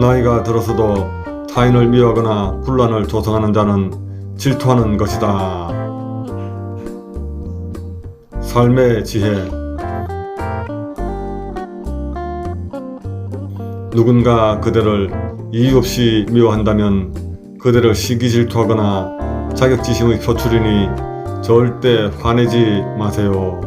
나이가 들어서도 타인을 미워하거나 분란을 조성하는 자는 질투하는 것이다. 삶의 지혜 누군가 그대를 이유 없이 미워한다면 그대를 시기 질투하거나 자격지심의 표출이니 절대 화내지 마세요.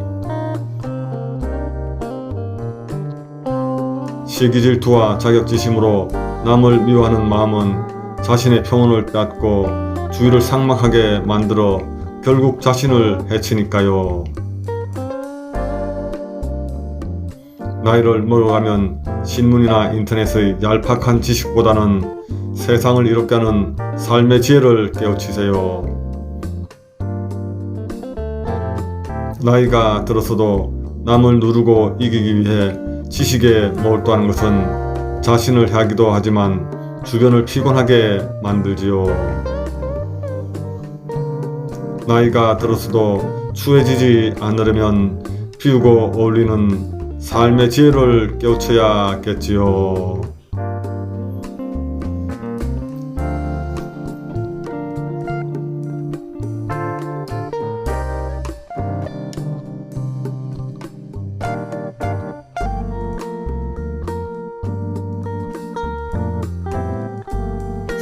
시기 질투와 자격지심으로 남을 미워하는 마음은 자신의 평온을 빼앗고 주위를 삭막하게 만들어 결국 자신을 해치니까요. 나이를 먹어가면 신문이나 인터넷의 얄팍한 지식보다는 세상을 이롭게 하는 삶의 지혜를 깨우치세요. 나이가 들어서도 남을 누르고 이기기 위해 지식에 몰두하는 것은 자신을 해하기도 하지만 주변을 피곤하게 만들지요. 나이가 들어서도 추해지지 않으려면 피우고 어울리는 삶의 지혜를 깨우쳐야겠지요.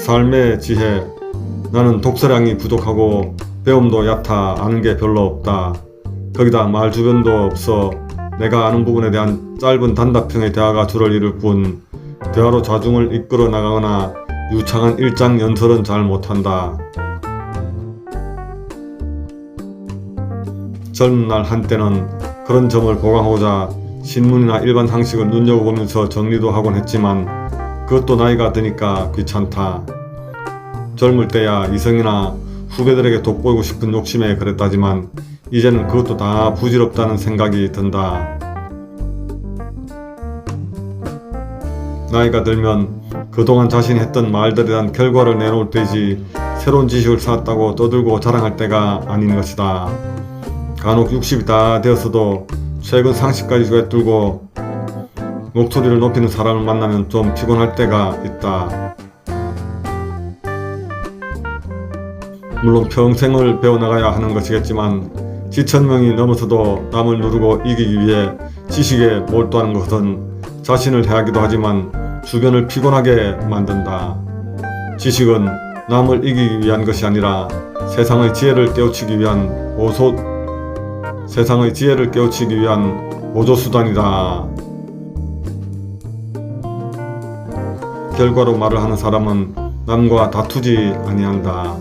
삶의 지혜. 나는 독서량이 부족하고 배움도 얕아 아는 게 별로 없다. 거기다 말 주변도 없어 내가 아는 부분에 대한 짧은 단답형의 대화가 줄을 이룰 뿐 대화로 좌중을 이끌어 나가거나 유창한 일장 연설은 잘 못한다. 젊은 날 한때는 그런 점을 보강하고자 신문이나 일반 상식을 눈여겨보면서 정리도 하곤 했지만 그것도 나이가 드니까 귀찮다. 젊을 때야 이성이나 후배들에게 돋보이고 싶은 욕심에 그랬다지만 이제는 그것도 다 부질없다는 생각이 든다. 나이가 들면 그동안 자신이 했던 말들에 대한 결과를 내놓을 때지 새로운 지식을 쌓았다고 떠들고 자랑할 때가 아닌 것이다. 간혹 60이 다 되었어도 최근 상식까지 꿰뚫고 목소리를 높이는 사람을 만나면 좀 피곤할 때가 있다. 물론 평생을 배워나가야 하는 것이겠지만 지천명이 넘어서도 남을 누르고 이기기 위해 지식에 몰두하는 것은 자신을 해하기도 하지만 주변을 피곤하게 만든다. 지식은 남을 이기기 위한 것이 아니라 세상의 지혜를 깨우치기 위한 보소 세상의 지혜를 깨우치기 위한 보조 수단이다. 결과로 말을 하는 사람은 남과 다투지 아니한다.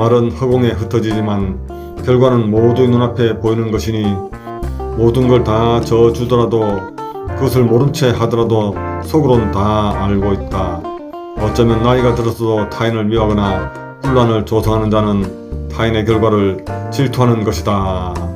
말은 허공에 흩어지지만 결과는 모두의 눈앞에 보이는 것이니 모든 걸다 저주더라도 그것을 모른 채 하더라도 속으론 다 알고 있다. 어쩌면 나이가 들어서도 타인을 미워하거나 분란을 조성하는 자는 타인의 결과를 질투하는 것이다.